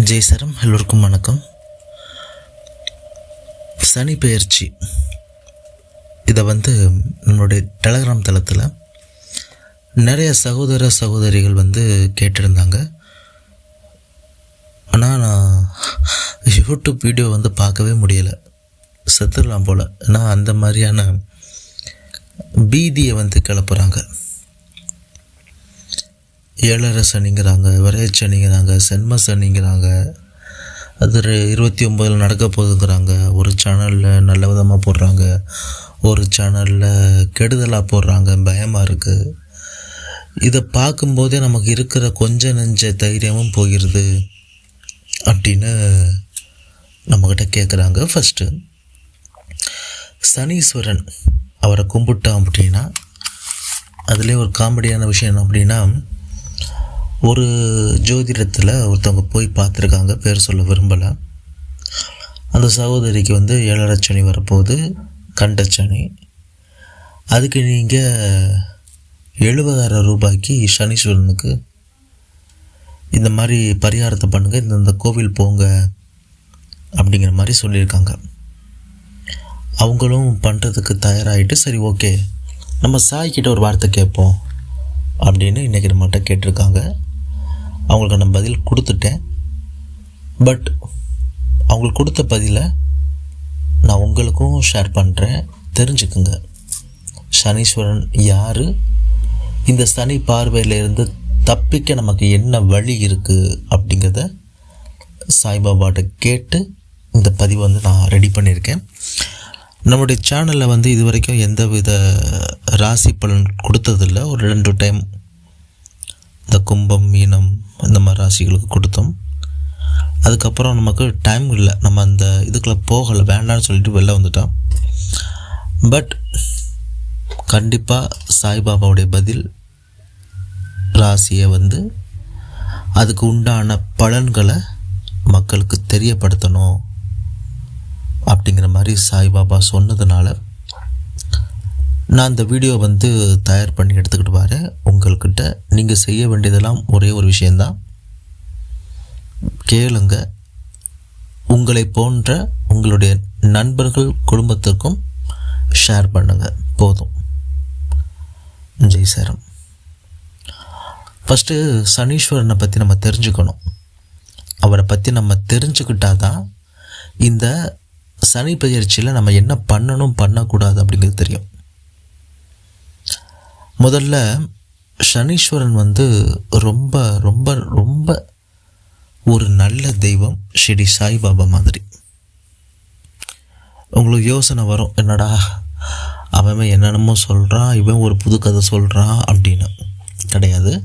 ஜெய் சரம் எல்லோருக்கும் வணக்கம். சனி பெயர்ச்சி. இதை வந்து நம்மளுடைய டெலகிராம் தளத்தில் நிறைய சகோதர சகோதரிகள் வந்து கேட்டிருந்தாங்க. ஆனால் நான் யூடியூப் வீடியோ வந்து பார்க்கவே முடியலை. செத்துடலாம் போல். ஏன்னா அந்த மாதிரியான பீதியை வந்து கிளப்புறாங்க. ஏழரசனிங்கிறாங்க சனிங்கிறாங்க சென்மசனிங்கிறாங்க அது இருபத்தி ஒம்பதில் நடக்க போகுதுங்கிறாங்க. ஒரு சேனலில் நல்ல விதமாக போடுறாங்க. ஒரு சேனலில் கெடுதலாக போடுறாங்க. பயமாக இருக்குது இதை பார்க்கும்போதே நமக்கு இருக்கிற கொஞ்ச நெஞ்ச தைரியமும் போயிடுது அப்படின்னு நம்மக்கிட்ட கேட்குறாங்க ஃபஸ்ட்டு சனீஸ்வரன் அவரை கும்பிட்டோம் அப்படின்னா அதிலே ஒரு காமெடியான விஷயம் என்ன அப்படின்னா ஒரு ஜோதிடத்தில் ஒருத்தவங்க போய் பார்த்துருக்காங்க பேர் சொல்ல விரும்பலை. அந்த சகோதரிக்கு வந்து ஏழரை சனி வரப்போகுது கண்டச்சனி அதுக்கு நீங்கள் எழுபதாயிரம் ரூபாய்க்கு சனீஸ்வரனுக்கு இந்த மாதிரி பரிகாரத்தை பண்ணுங்கள் இந்தந்த கோவில் போங்க அப்படிங்கிற மாதிரி சொல்லியிருக்காங்க. அவங்களும் பண்ணுறதுக்கு தயாராகிட்டு சரி ஓகே நம்ம சாய்கிட்ட ஒரு வார்த்தை கேட்போம் அப்படின்னு இன்றைக்கி நம்மகிட்ட கேட்டிருக்காங்க. அவங்களுக்கு நான் பதில் கொடுத்துட்டேன். பட் அவங்களுக்கு கொடுத்த பதிலை நான் உங்களுக்கும் ஷேர் பண்ணுறேன் தெரிஞ்சுக்குங்க. சனீஸ்வரன் யார்? இந்த சனி பார்வையிலிருந்து தப்பிக்க நமக்கு என்ன வழி இருக்குது அப்படிங்கிறத சாய்பாபாட்ட கேட்டு இந்த பதிவை வந்து நான் ரெடி பண்ணியிருக்கேன். நம்முடைய சேனலில் வந்து இது வரைக்கும் எந்த வித ராசி பலன் கொடுத்ததில்லை. ஒரு ரெண்டு டைம் இந்த கும்பம் மீனம் இந்த மாதிரி ராசிகளுக்கு கொடுத்தோம். அதுக்கப்புறம் நமக்கு டைம் இல்லை. நம்ம அந்த இதுக்குள்ளே போகலை. வேண்டாம்னு சொல்லிட்டு வெளில வந்துட்டோம். பட் கண்டிப்பாக சாய்பாபாவுடைய பதில் ராசியை வந்து அதுக்கு உண்டான பலன்களை மக்களுக்கு தெரியப்படுத்தணும் அப்படிங்கிற மாதிரி சாய்பாபா சொன்னதுனால நான் இந்த வீடியோ வந்து தயார் பண்ணி எடுத்துக்கிட்டு வரேன். கிட்ட நீங்கள் செய்ய வேண்டியதெல்லாம் ஒரே ஒரு விஷயந்தான் கேளுங்க. உங்களை போன்ற உங்களுடைய நண்பர்கள் குடும்பத்திற்கும் ஷேர் பண்ணுங்க. போதும். ஜெய் சேரம் ஃபஸ்ட்டு சனீஸ்வரனை பற்றி நம்ம தெரிஞ்சுக்கணும். அவரை பற்றி நம்ம தெரிஞ்சுக்கிட்டா தான் இந்த சனி பயிற்சியில் நம்ம என்ன பண்ணணும் பண்ணக்கூடாது அப்படிங்கிறது தெரியும். முதல்ல சனீஸ்வரன் வந்து ரொம்ப ரொம்ப ரொம்ப ஒரு நல்ல தெய்வம் ஷிடி சாய்பாபா மாதிரி. உங்களுக்கு யோசனை வரும் என்னடா அவன் என்னென்னமோ சொல்கிறான் இவன் ஒரு புது கதை சொல்கிறான் அப்படின்னு. கிடையாது.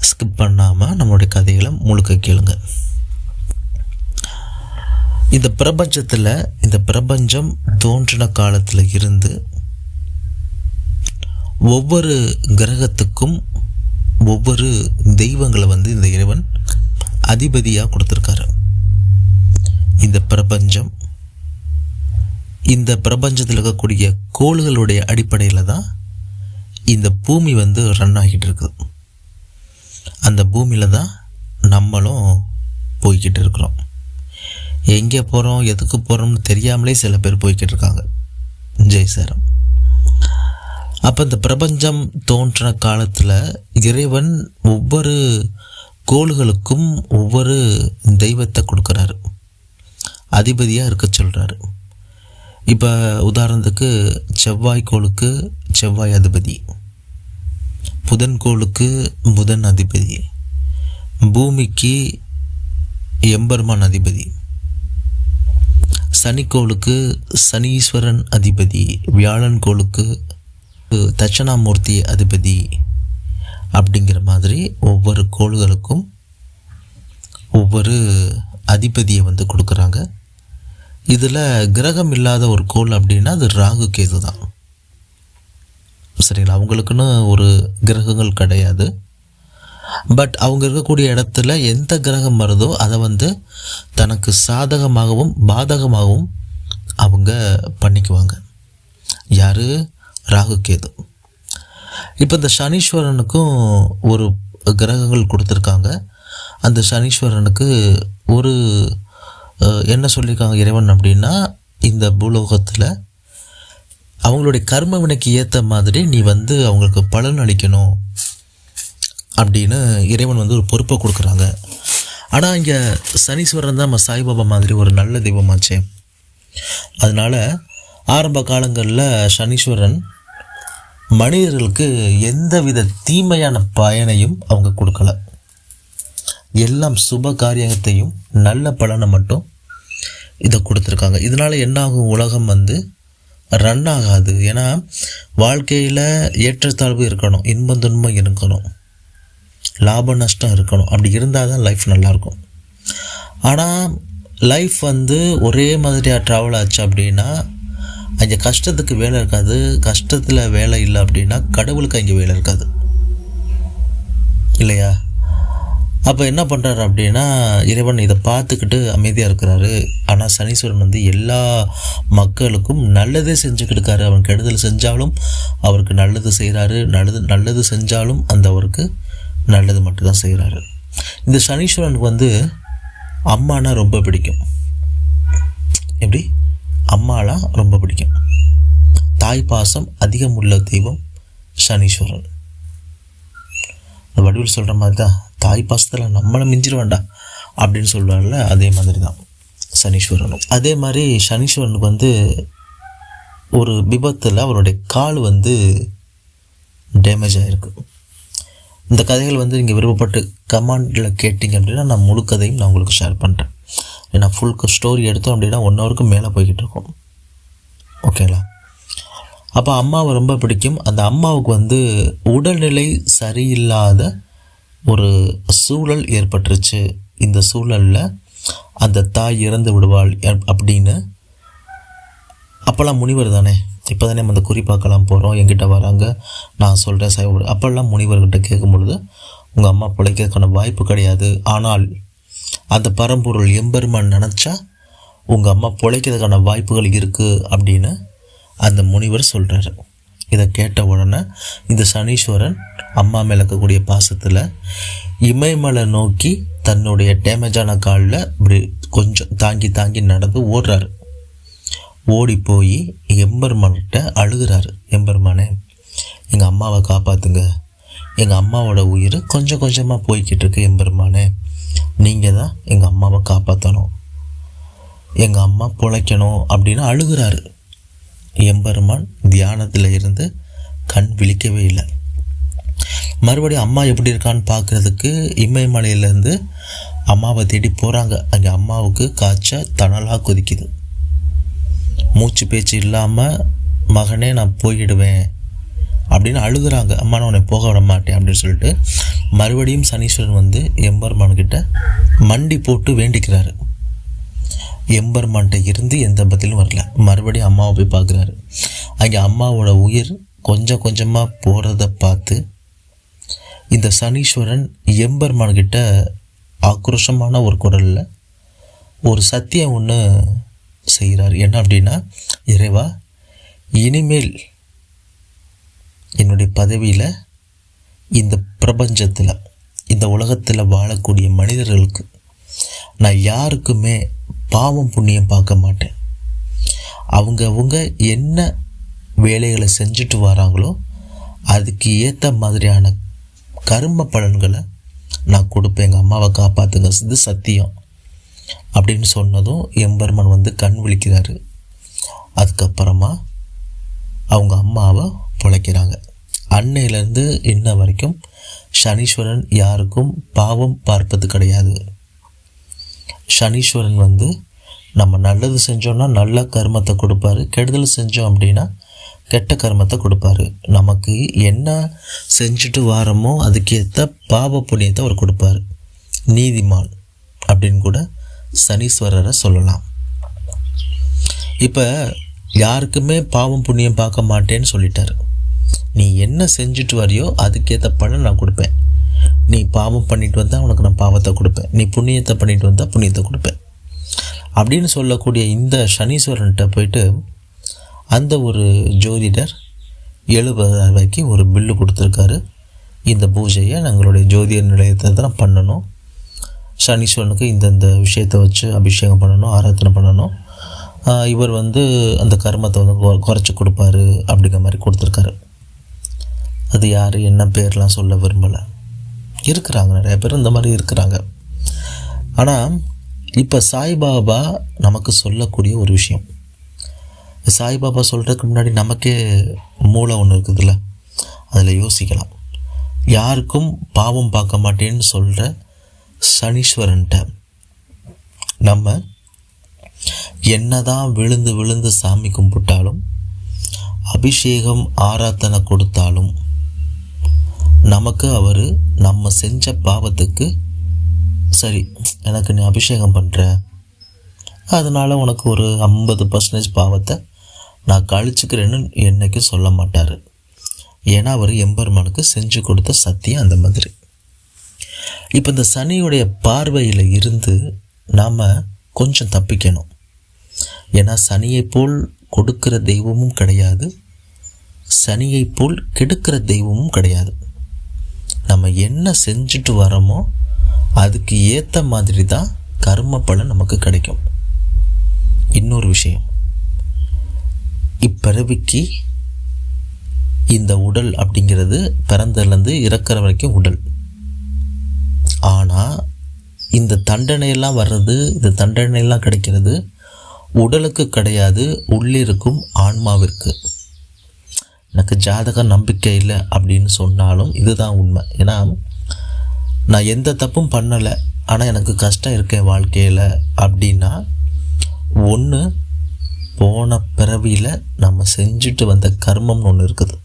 ஸ்கிப் பண்ணாமல் நம்மளுடைய கதைகளை முழுக்க கேளுங்க. இந்த பிரபஞ்சத்தில் இந்த பிரபஞ்சம் தோன்றின காலத்தில் இருந்து ஒவ்வொரு கிரகத்துக்கும் ஒவ்வொரு தெய்வங்களை வந்து இந்த இறைவன் அதிபதியாக கொடுத்துருக்காரு. இந்த பிரபஞ்சம் இந்த பிரபஞ்சத்தில் இருக்கக்கூடிய கோள்களுடைய அடிப்படையில் தான் இந்த பூமி வந்து ரன் ஆகிட்டு இருக்குது அந்த பூமியில் தான் நம்மளும் போய்கிட்டு இருக்கிறோம். எங்கே போகிறோம் எதுக்கு போகிறோம்னு தெரியாமலே சில பேர் போய்கிட்டு இருக்காங்க. ஜெய் சாரம். அப்போ இந்த பிரபஞ்சம் தோன்றின காலத்தில் இறைவன் ஒவ்வொரு கோள்களுக்கும் ஒவ்வொரு தெய்வத்தை கொடுக்குறாரு. அதிபதியாக இருக்க சொல்கிறாரு இப்போ உதாரணத்துக்கு செவ்வாய் கோளுக்கு செவ்வாய் அதிபதி புதன் கோளுக்கு புதன் அதிபதி பூமிக்கு எம்பெருமான் அதிபதி சனிக்கோளுக்கு சனீஸ்வரன் அதிபதி வியாழன் கோளுக்கு தட்சணாமூர்த்தி அதிபதி அப்படிங்கிற மாதிரி ஒவ்வொரு கோள்களுக்கும் ஒவ்வொரு அதிபதியை வந்து கொடுக்குறாங்க. இதில் கிரகம் இல்லாத ஒரு கோள் அப்படின்னா அது ராகு கேது தான். சரிங்களா? அவங்களுக்குன்னு ஒரு கிரகங்கள் கிடையாது. பட் அவங்க இருக்கக்கூடிய இடத்துல எந்த கிரகம் வருதோ அதை வந்து தனக்கு சாதகமாகவும் பாதகமாகவும் அவங்க பண்ணிக்குவாங்க. யார்? ராகு கேது இப்போ இந்த சனீஸ்வரனுக்கும் ஒரு கிரகங்கள் கொடுத்துருக்காங்க. அந்த சனீஸ்வரனுக்கு ஒரு என்ன சொல்லியிருக்காங்க இறைவன் அப்படின்னா இந்த பூலோகத்தில் அவங்களுடைய கர்ம வினைக்கு ஏற்ற மாதிரி நீ வந்து அவங்களுக்கு பலன் அளிக்கணும் அப்படின்னு இறைவன் வந்து ஒரு பொறுப்பை கொடுக்குறாங்க. ஆனால் இங்கே சனீஸ்வரன் தான் நம்ம சாய்பாபா மாதிரி ஒரு நல்ல தெய்வமாச்சே. அதனால் ஆரம்ப காலங்களில் சனீஸ்வரன் மனிதர்களுக்கு எந்தவித தீமையான பயனையும் அவங்க கொடுக்கல. எல்லாம் சுப காரியத்தையும் நல்ல பலனை மட்டும் இதை கொடுத்துருக்காங்க. இதனால் என்னாகும்? உலகம் வந்து ரன் ஆகாது. ஏன்னா வாழ்க்கையில் ஏற்றத்தாழ்வு இருக்கணும். இன்பம் துன்பம் இருக்கணும். லாப நஷ்டம் இருக்கணும். அப்படி இருந்தால் தான் லைஃப் நல்லாயிருக்கும். ஆனால் லைஃப் வந்து ஒரே மாதிரியாக ட்ராவல் ஆச்சு அப்படின்னா அங்கே கஷ்டத்துக்கு வேலை இருக்காது. கஷ்டத்தில் வேலை இல்லை அப்படின்னா கடவுளுக்கு அங்கே வேலை இருக்காது. இல்லையா? அப்போ என்ன பண்ணுறாரு அப்படின்னா இறைவன் இதை பார்த்துக்கிட்டு அமைதியாக இருக்கிறாரு. ஆனால் சனீஸ்வரன் வந்து எல்லா மக்களுக்கும் நல்லதே செஞ்சுக்கிட்டு இருக்காரு. அவன் கெடுதல் செஞ்சாலும் அவருக்கு நல்லது செய்கிறாரு நல்லது நல்லது செஞ்சாலும் அந்த அவருக்கு நல்லது மட்டும்தான் செய்கிறாரு இந்த சனீஸ்வரனுக்கு வந்து அம்மானா ரொம்ப பிடிக்கும். எப்படி? அம்மாலாம் ரொம்ப பிடிக்கும். தாய் பாசம் அதிகம் உள்ள தெய்வம் சனீஸ்வரன். இந்த வடிவில் சொல்கிற மாதிரி தான் தாய் பாசத்தில் நம்மளை வேண்டாம் அப்படின்னு சொல்கிறாருல அதே மாதிரி தான் சனீஸ்வரனும். அதே மாதிரி சனீஸ்வரனுக்கு வந்து ஒரு விபத்தில் அவருடைய கால் வந்து டேமேஜ் ஆகிருக்கு இந்த கதைகள் வந்து நீங்கள் விருப்பப்பட்டு கமாண்டில் கேட்டிங்க அப்படின்னா நான் முழு கதையும் நான் உங்களுக்கு ஷேர் பண்ணுறேன் ஏன்னா ஃபுல் ஸ்டோரி எடுத்தோம் அப்படின்னா ஒன் ஹவருக்கு மேலே போய்கிட்டு இருக்கோம். ஓகேங்களா அப்போ அம்மாவை ரொம்ப பிடிக்கும். அந்த அம்மாவுக்கு வந்து உடல்நிலை சரியில்லாத ஒரு சூழல் ஏற்பட்டுருச்சு. இந்த சூழலில் அந்த தாய் இறந்து விடுவாள் அப்படின்னு அப்போல்லாம் முனிவர் தானே? இப்போ தானே நம்ம அந்த குறி பார்க்கலாம் போகிறோம் என்கிட்ட வராங்க. நான் சொல்கிறேன் சைவ அப்போல்லாம் முனிவர்கிட்ட கேட்கும் பொழுது உங்கள் அம்மா பிழைக்கிறதுக்கான வாய்ப்பு கிடையாது. ஆனால் அந்த பரம்பொருள் எம்பெருமான் நினச்சா உங்கள் அம்மா பிழைக்கிறதுக்கான வாய்ப்புகள் இருக்குது அப்படின்னு அந்த முனிவர் சொல்கிறாரு இதை கேட்ட உடனே இந்த சனீஸ்வரன் அம்மா மேலே இருக்கக்கூடிய பாசத்தில் இமயமலை நோக்கி தன்னுடைய டேமேஜான காலில் இப்படி கொஞ்சம் தாங்கி தாங்கி நடந்து ஓடுறாரு. ஓடி போய் எம்பெருமான்கிட்ட அழுகிறாரு. எம்பெருமானே எங்கள் அம்மாவை காப்பாற்றுங்க எங்கள் அம்மாவோட உயிர் கொஞ்சம் கொஞ்சமாக போய்கிட்டு இருக்கு எம்பெருமானே. நீங்கள் தான் எங்கள் அம்மாவை காப்பாற்றணும் எங்கள் அம்மா பிழைக்கணும் அப்படின்னு அழுகிறாரு. எம்பெருமான் தியானத்தில் இருந்து கண் விழிக்கவே இல்லை. மறுபடியும் அம்மா எப்படி இருக்கான்னு பார்க்குறதுக்கு இமயமலையிலேருந்து அம்மாவை தேடி போகிறாங்க அங்கே அம்மாவுக்கு காய்ச்ச தணலாக கொதிக்குது. மூச்சு பேச்சு இல்லாமல் மகனே நான் போயிடுவேன். அப்படின்னு அழுகுறாங்க. அம்மா நான் உன்னை போக விட மாட்டேன் அப்படின்னு சொல்லிட்டு மறுபடியும் சனீஸ்வரன் வந்து எம்பெருமான்கிட்ட மண்டி போட்டு வேண்டிக்கிறாரு. எம்பெருமான்கிட்ட இருந்து எந்த பதிலும் வரல. மறுபடியும் அம்மாவை போய் பார்க்குறாரு. அங்கே அம்மாவோட உயிர் கொஞ்சம் கொஞ்சமாக போகிறத பார்த்து இந்த சனீஸ்வரன் எம்பெருமான்கிட்ட ஆக்ரோஷமான ஒரு குரலில் ஒரு சத்தியம் ஒன்று செய்கிறார் என்ன அப்படின்னா இறைவா இனிமேல் என்னுடைய பதவியில் இந்த பிரபஞ்சத்தில் இந்த உலகத்தில் வாழக்கூடிய மனிதர்களுக்கு நான் யாருக்குமே பாவம் புண்ணியம் பார்க்க மாட்டேன். அவங்க அவங்க என்ன வேலைகளை செஞ்சுட்டு வராங்களோ அதுக்கு ஏற்ற மாதிரியான கரும பலன்களை நான் கொடுப்பேன். எங்கள் அம்மாவை காப்பாற்றுங்க இது சத்தியம். அப்படின்னு சொன்னதும் எம்பெருமன் வந்து கண் விழிக்கிறாரு. அதுக்கப்புறமா அவங்க அம்மாவை பிழைக்கிறாங்க. அன்னையிலேருந்து இன்ன வரைக்கும் சனீஸ்வரன் யாருக்கும் பாவம் பார்ப்பது கிடையாது. சனீஸ்வரன் வந்து நம்ம நல்லது செஞ்சோம்னா நல்ல கர்மத்தை கொடுப்பாரு. கெடுதல் செஞ்சோம் அப்படின்னா கெட்ட கர்மத்தை கொடுப்பாரு. நமக்கு என்ன செஞ்சுட்டு வாரமோ அதுக்கேற்ற பாவ புண்ணியத்தை அவர் கொடுப்பாரு. நீதிமான் அப்படின்னு கூட சனீஸ்வரரை சொல்லலாம். இப்போ யாருக்குமே பாவம் புண்ணியம் பார்க்க மாட்டேன்னு சொல்லிட்டார். நீ என்ன செஞ்சுட்டு வரியோ அதுக்கேற்ற பலன் நான் கொடுப்பேன். நீ பாவம் பண்ணிட்டு வந்தால் உனக்கு நான் பாவத்தை கொடுப்பேன். நீ புண்ணியத்தை பண்ணிட்டு வந்தால் புண்ணியத்தை கொடுப்பேன். அப்படின்னு சொல்லக்கூடிய இந்த சனீஸ்வரன்கிட்ட போயிட்டு அந்த ஒரு ஜோதிடர் எழுபதாயிரம் ரூபாய்க்கு ஒரு பில்லு கொடுத்துருக்காரு. இந்த பூஜையை எங்களுடைய ஜோதிடர் நிலையத்தை தான் பண்ணணும். சனீஸ்வரனுக்கு இந்தந்த விஷயத்தை வச்சு அபிஷேகம் பண்ணணும் ஆராதனை பண்ணணும். இவர் வந்து அந்த கர்மத்தை வந்து கொ- குறைச்சி கொடுப்பாரு அப்படிங்கிற மாதிரி கொடுத்துருக்காரு. அது யார்? என்ன பேர்லாம் சொல்ல விரும்பலை. இருக்கிறாங்க நிறைய பேர் இந்த மாதிரி இருக்கிறாங்க. ஆனால் இப்போ சாய்பாபா நமக்கு சொல்லக்கூடிய ஒரு விஷயம். சாய்பாபா சொல்கிறதுக்கு முன்னாடி நமக்கே மூளை ஒன்று இருக்குதுல்ல. அதில் யோசிக்கலாம். யாருக்கும் பாவம் பார்க்க மாட்டேன்னு சொல்கிற சனீஸ்வரன்ட்ட நம்ம என்னதான் விழுந்து விழுந்து சாமி கும்பிட்டாலும் அபிஷேகம் ஆராதனை கொடுத்தாலும் நமக்கு அவர் நம்ம செஞ்ச பாவத்துக்கு சரி எனக்கு நீ அபிஷேகம் பண்ணுற அதனால் உனக்கு ஒரு ஐம்பது பர்சன்டேஜ் பாவத்தை நான் கழிச்சுக்கிறேன்னு என்றைக்கும் சொல்ல மாட்டார். ஏன்னா அவர் எம்பெருமானுக்கு செஞ்சு கொடுத்த சத்தியம் அந்த மாதிரி. இப்போ இந்த சனியுடைய பார்வையில் இருந்து நாம் கொஞ்சம் தப்பிக்கணும். ஏன்னா சனியை போல் கொடுக்கிற தெய்வமும் கிடையாது. சனியை போல் கெடுக்கிற தெய்வமும் கிடையாது. நம்ம என்ன செஞ்சுட்டு வரோமோ அதுக்கு ஏற்ற மாதிரி தான் கர்ம பலன் நமக்கு கிடைக்கும். இன்னொரு விஷயம். இப்பிறவிக்கு இந்த உடல் அப்படிங்கிறது பிறந்ததுலேருந்து இறக்குற வரைக்கும் உடல். ஆனால் இந்த தண்டனையெல்லாம் வர்றது இந்த தண்டனையெல்லாம் கிடைக்கிறது உடலுக்கு கிடையாது உள்ளிருக்கும் ஆன்மாவிற்கு. எனக்கு ஜாதக நம்பிக்கை இல்லை அப்படின்னு சொன்னாலும் இதுதான் உண்மை. ஏன்னா நான் எந்த தப்பும் பண்ணலை. ஆனால் எனக்கு கஷ்டம் இருக்கேன் வாழ்க்கையில் அப்படின்னா ஒன்று போன பிறவியில் நம்ம செஞ்சுட்டு வந்த கர்மம்னு ஒன்று இருக்குது.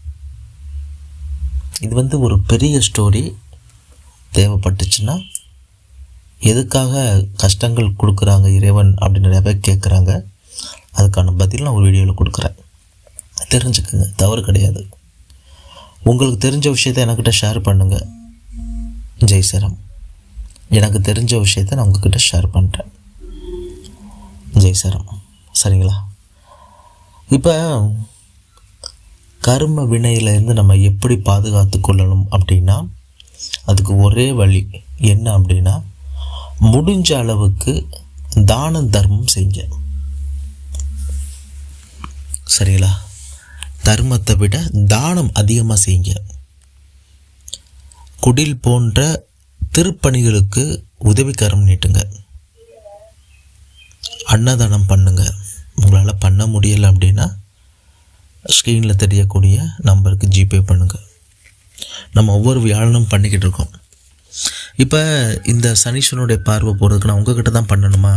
இது வந்து ஒரு பெரிய ஸ்டோரி தேவைப்பட்டுச்சுன்னா எதுக்காக கஷ்டங்கள் கொடுக்குறாங்க இறைவன் அப்படின்னு நிறைய பேர் கேட்குறாங்க அதுக்கான பதில் நான் ஒரு வீடியோவில் கொடுக்குறேன். தெரிஞ்சுக்குங்க. தவறு கிடையாது. உங்களுக்கு தெரிஞ்ச விஷயத்தை என்கிட்ட ஷேர் பண்ணுங்கள் ஜெய் சரம். எனக்கு தெரிஞ்ச விஷயத்தை நான் உங்ககிட்ட ஷேர் பண்ணுறேன் ஜெய் சரம். சரிங்களா? இப்போ கர்ம வினையிலேருந்து நம்ம எப்படி பாதுகாத்து கொள்ளணும் அப்படின்னா அதுக்கு ஒரே வழி என்ன அப்படின்னா முடிஞ்ச அளவுக்கு தான தர்மம் செஞ்சேன் சரிங்களா? தர்மத்தை விட தானம் அதிகமாக செய்யுங்க. குடில் போன்ற திருப்பணிகளுக்கு உதவிக்காரம் நீட்டுங்க. அன்னதானம் பண்ணுங்க. உங்களால் பண்ண முடியலை அப்படின்னா ஸ்க்ரீனில் தெரியக்கூடிய நம்பருக்கு ஜிபே பண்ணுங்கள் நம்ம ஒவ்வொரு வியாழனும் பண்ணிக்கிட்டு இருக்கோம். இப்போ இந்த சனீஸ்வரனுடைய பார்வை போகிறதுக்கு நான் உங்ககிட்ட தான் பண்ணணுமா?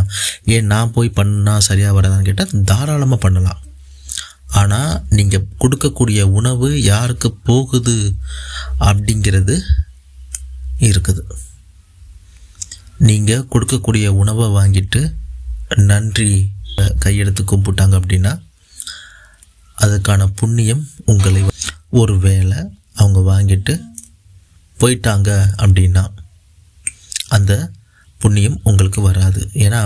ஏன் நான் போய் பண்ணால் சரியாக வராதான்னு கேட்டால் தாராளமாக பண்ணலாம். ஆனால் நீங்கள் கொடுக்கக்கூடிய உணவு யாருக்கு போகுது அப்படிங்கிறது இருக்குது. நீங்கள் கொடுக்கக்கூடிய உணவை வாங்கிட்டு நன்றி கையெடுத்து கும்பிட்டாங்க அப்படின்னா அதுக்கான புண்ணியம் உங்களை ஒரு வேளை அவங்க வாங்கிட்டு போயிட்டாங்க அப்படின்னா அந்த புண்ணியம் உங்களுக்கு வராது. ஏன்னா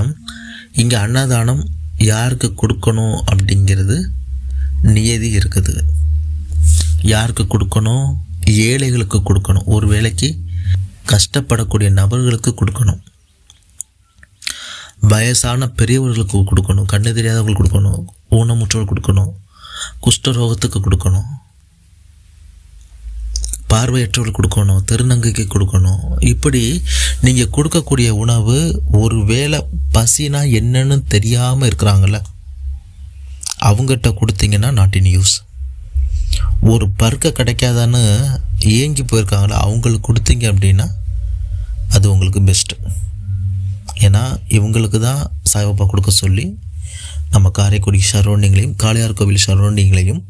இங்கே அன்னதானம் யாருக்கு கொடுக்கணும் அப்படிங்கிறது நியதி இருக்குது. யாருக்கு கொடுக்கணும்? ஏழைகளுக்கு கொடுக்கணும். ஒரு வேளைக்கு கஷ்டப்படக்கூடிய நபர்களுக்கு கொடுக்கணும். வயசான பெரியவர்களுக்கு கொடுக்கணும். கண்ணு தெரியாதவங்களுக்கு கொடுக்கணும். ஊனமுற்றோர் கொடுக்கணும். குஷ்டரோகத்துக்கு கொடுக்கணும். பார்வையற்றவர்கள் கொடுக்கணும். திருநங்கைக்கு கொடுக்கணும். இப்படி நீங்கள் கொடுக்கக்கூடிய உணவு ஒரு வேளை பசினா என்னன்னு தெரியாமல் இருக்கிறாங்கள அவங்ககிட்ட கொடுத்தீங்கன்னா நாட் இன் யூஸ் ஒரு பருக்க கிடைக்காதான்னு ஏங்கி போயிருக்காங்களா அவங்களுக்கு கொடுத்தீங்க அப்படின்னா அது உங்களுக்கு பெஸ்ட்டு ஏன்னா இவங்களுக்கு தான் சாய்பாபா கொடுக்க சொல்லி நம்ம காரைக்குடி சரௌண்டிங்லையும் காளையார் கோவில் சரௌண்டிங்லையும்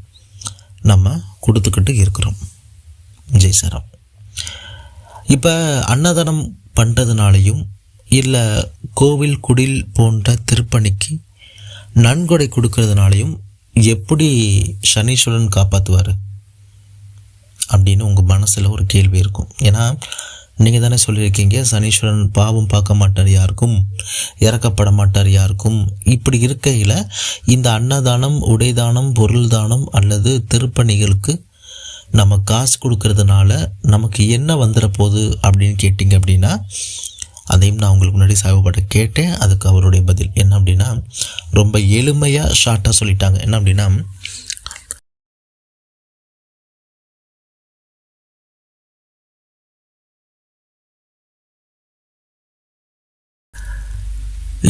நம்ம கொடுத்துக்கிட்டு இருக்கிறோம். ஜெய் சரம் இப்போ அன்னதானம் பண்ணுறதுனாலையும் இல்லை கோவில் குடில் போன்ற திருப்பணிக்கு நன்கொடை கொடுக்கறதுனாலையும் எப்படி சனீஸ்வரன் காப்பாற்றுவார் அப்படின்னு உங்கள் மனசில் ஒரு கேள்வி இருக்கும். ஏன்னா நீங்கள் தானே சொல்லியிருக்கீங்க சனீஸ்வரன் பாவம் பார்க்க மாட்டார் யாருக்கும் இறக்கப்பட மாட்டார் யாருக்கும். இப்படி இருக்கையில் இந்த அன்னதானம் உடைதானம் பொருள் தானம் அல்லது திருப்பணிகளுக்கு நம்ம காசு கொடுக்கறதுனால நமக்கு என்ன வந்துட போகுது அப்படின்னு கேட்டிங்க அப்படின்னா அதையும் நான் உங்களுக்கு முன்னாடி சாய்பாபாட்ட கேட்டேன். அதுக்கு அவருடைய பதில் என்ன அப்படின்னா ரொம்ப எளிமையாக ஷார்ட்டாக சொல்லிட்டாங்க. என்ன அப்படின்னா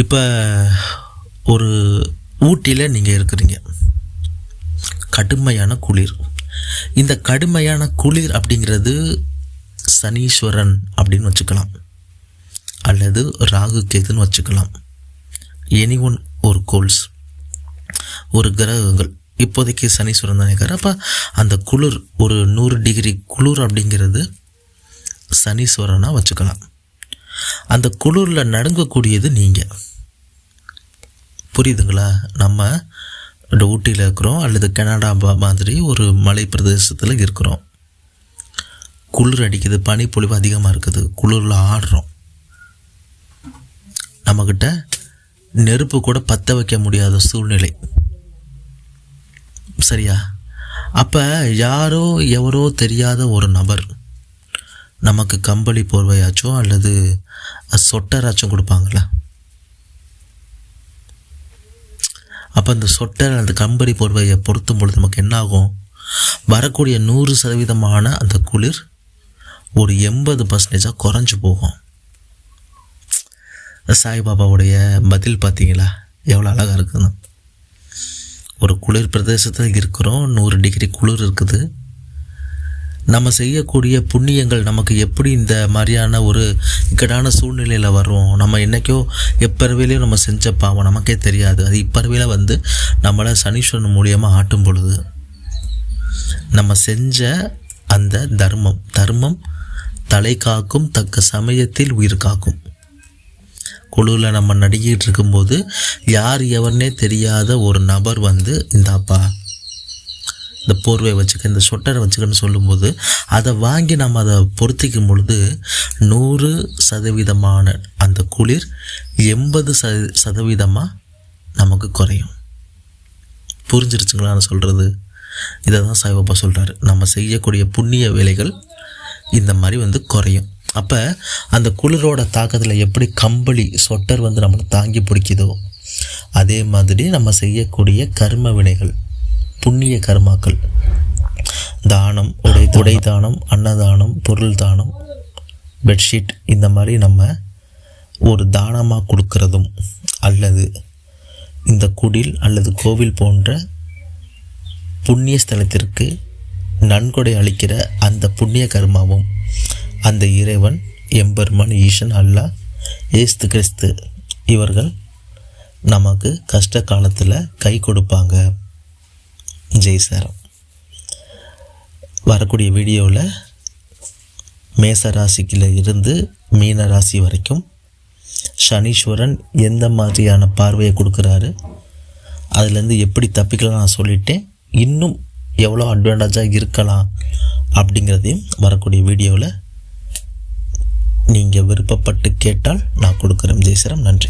இப்போ ஒரு ஊட்டியில் நீங்கள் இருக்கிறீங்க. கடுமையான குளிர். இந்த கடுமையான குளிர் அப்படிங்கிறது சனீஸ்வரன் அப்படின்னு வச்சுக்கலாம். அல்லது ராகு கேதுன்னு வச்சுக்கலாம். எனி ஒன் ஒரு கோல்ஸ் ஒரு கிரகங்கள். இப்போதைக்கு சனீஸ்வரன் தான் அப்போ அந்த குளிர் ஒரு நூறு டிகிரி குளிர் அப்படிங்கிறது சனீஸ்வரனாக வச்சுக்கலாம். அந்த குளிரில் நடுங்கக்கூடியது நீங்கள் புரியுதுங்களா? நம்ம ஊட்டியில் இருக்கிறோம் அல்லது கனடா பா- மாதிரி ஒரு மலை பிரதேசத்தில் இருக்கிறோம். குளிர் அடிக்குது பனிப்பொழிவு அதிகமாக இருக்குது குளிரில் ஆடுறோம். நம்மக்கிட்ட நெருப்பு கூட பற்ற வைக்க முடியாத சூழ்நிலை. சரியா? அப்போ யாரோ எவரோ தெரியாத ஒரு நபர் நமக்கு கம்பளி போர்வையாச்சும் அல்லது சொட்டராச்சும் கொடுப்பாங்களா? அப்போ அந்த சொட்டர் அந்த கம்பளி போர்வையை பொருத்தும் பொழுது நமக்கு என்ன ஆகும் வரக்கூடிய நூறு சதவீதமான அந்த குளிர் ஒரு எண்பது பர்சன்டேஜாக குறைஞ்சி போகும். சாய்பாபாவுடைய பதில் பார்த்தீங்களா? எவ்வளோ அழகாக இருக்குன்னு. ஒரு குளிர் பிரதேசத்தில் இருக்கிறோம் நூறு டிகிரி குளிர் இருக்குது. நம்ம செய்யக்கூடிய புண்ணியங்கள் நமக்கு எப்படி இந்த மாதிரியான ஒரு இக்கடான சூழ்நிலையில் வரும் நம்ம என்னைக்கோ எப்பறவையிலையும் நம்ம செஞ்ச பாவம் நமக்கே தெரியாது. அது இப்பறவையில் வந்து நம்மளை சனீஸ்வரன் மூலியமாக ஆட்டும் பொழுது நம்ம செஞ்ச அந்த தர்மம் தர்மம் தலை காக்கும் தக்க சமயத்தில் உயிர் காக்கும். குழுவில் நம்ம நடிக்கிட்டு இருக்கும்போது யார் எவர்னே தெரியாத ஒரு நபர் வந்து இந்தாப்பா இந்த போர்வை வச்சுக்க இந்த சொட்டரை வச்சுக்கன்னு சொல்லும்போது அதை வாங்கி நம்ம அதை பொருத்திக்கும் பொழுது நூறு சதவீதமான அந்த குளிர் எண்பது ச சதவீதமாக நமக்கு குறையும். புரிஞ்சிருச்சுங்களா நான் சொல்கிறது இதை தான் சாய்பாபா சொல்கிறாரு நம்ம செய்யக்கூடிய புண்ணிய வேலைகள் இந்த மாதிரி வந்து குறையும். அப்போ அந்த குளிரோட தாக்கத்தில் எப்படி கம்பளி சொட்டர் வந்து நம்மளை தாங்கி பிடிக்குதோ அதே மாதிரி நம்ம செய்யக்கூடிய கர்ம வினைகள் புண்ணிய கர்மாக்கள். தானம் உடை உடை தானம் அன்னதானம் பொருள் தானம் பெட்ஷீட் இந்த மாதிரி நம்ம ஒரு தானமாக கொடுக்கறதும் அல்லது இந்த குடில் அல்லது கோவில் போன்ற புண்ணிய ஸ்தலத்திற்கு நன்கொடை அளிக்கிற அந்த புண்ணிய கர்மாவும் அந்த இறைவன் எம்பெருமான் ஈசன் அல்லாஹ் ஏஸ்து கிறிஸ்து இவர்கள் நமக்கு கஷ்ட காலத்தில் கை கொடுப்பாங்க. ஜெய் சாரம். வரக்கூடிய வீடியோவில் மேச ராசிக்கில் இருந்து மீன ராசி வரைக்கும் சனீஸ்வரன் எந்த மாதிரியான பார்வையை கொடுக்குறாரு அதுலேருந்து எப்படி தப்பிக்கலாம் நான் சொல்லிட்டேன். இன்னும் எவ்வளோ அட்வான்டேஜாக இருக்கலாம் அப்படிங்கிறதையும் வரக்கூடிய வீடியோவில் நீங்கள் விருப்பப்பட்டு கேட்டால் நான் கொடுக்குறேன். ஜெய்சரம் நன்றி.